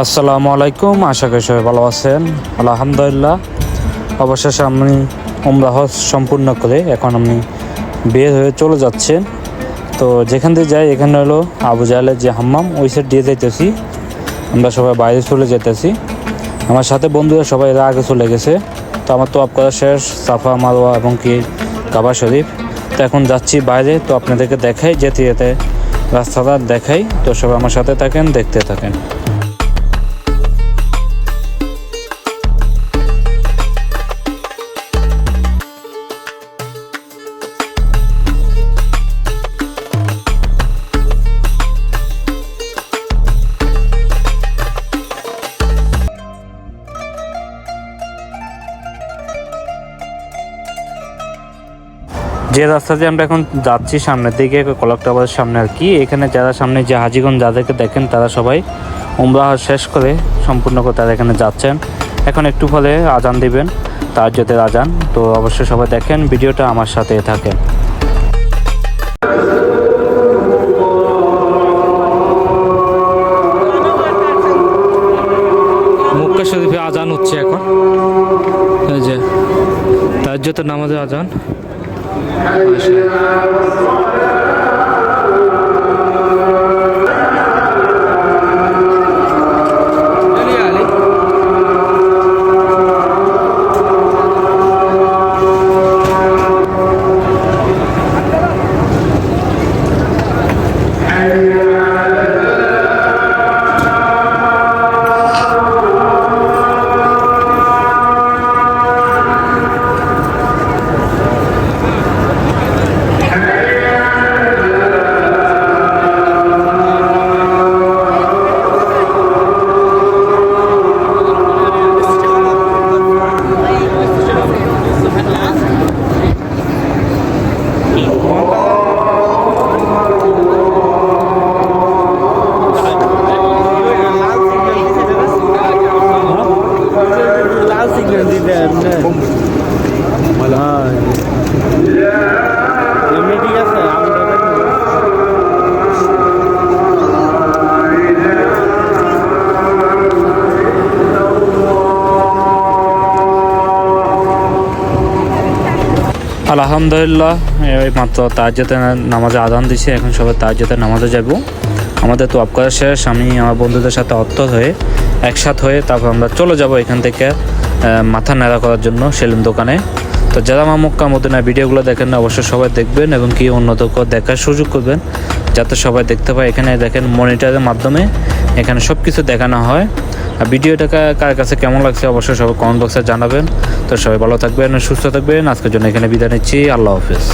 আসসালামু আলাইকুম, আশা করি সবাই ভালো আছেন। আলহামদুলিল্লাহ, অবশেষে আমি উমরা হজ সম্পূর্ণ করে এখন আমি বের হয়ে চলে যাচ্ছেন তো যেখান দিয়ে যাই, এখানে হলো আবু জাহেলের যে হাম্মাম, ওই সাইড দিয়ে যাইতেছি। আমরা সবাই বাইরে চলে যেতেছি আমার সাথে বন্ধুরা সবাই এরা আগে চলে গেছে। তো আমার তো আপ করা শেষ, সাফা মারোয়া এবং কি কাবা শরীফ। তো এখন যাচ্ছি বাইরে, তো আপনাদেরকে দেখাই, যেতে যেতে রাস্তাটা দেখাই। তো সবাই আমার সাথে থাকেন, দেখতে থাকেন। যে রাস্তা দিয়ে আমরা এখন যাচ্ছি সামনের দিকে, কলক টাওয়ারের সামনে আর কি, এখানে যারা সামনে যে হাজিগঞ্জ যাদেরকে দেখেন, তারা সবাই উমরাহ শেষ করে সম্পূর্ণ করে তারা এখানে যাচ্ছেন। এখন একটু ফলে আজান দিবেন তার যদি আজান, তো অবশ্যই সবাই দেখেন, ভিডিওটা আমার সাথে থাকেন। মুক্কা শরীফে আজান হচ্ছে এখন। এই যে তার যত নামাজের আজান। লাল আলহামদুলিল্লাহ, এই মাত্র তাজ্জাতে নামাজে আদান দিছে, এখন সবাই তাজ্জাতে নামাজে যাব। আমাদের তো অফ করা শেষ, আমি আমার বন্ধুদের সাথে অর্থ হয়ে, একসাথ হয়ে তারপর আমরা চলে যাব এখান থেকে মাথা নেড়া করার জন্য সেলিম দোকানে। তো যারা আমার মক্কা মদিনা ভিডিওগুলো দেখেন না, অবশ্যই সবাই দেখবেন এবং কি অন্যদেরকে দেখার সুযোগ করবেন, যাতে সবাই দেখতে পায়। এখানে দেখেন মনিটরের মাধ্যমে এখানে সব কিছু দেখানো হয়। আর ভিডিওটাকে কার কাছে কেমন লাগছে অবশ্যই সবাই কমেন্ট বক্সে জানাবেন। তো সবাই ভালো থাকবেন, সুস্থ থাকবেন। আজকের জন্য এখানে বিদায় নিচ্ছি। আল্লাহ হাফিজ।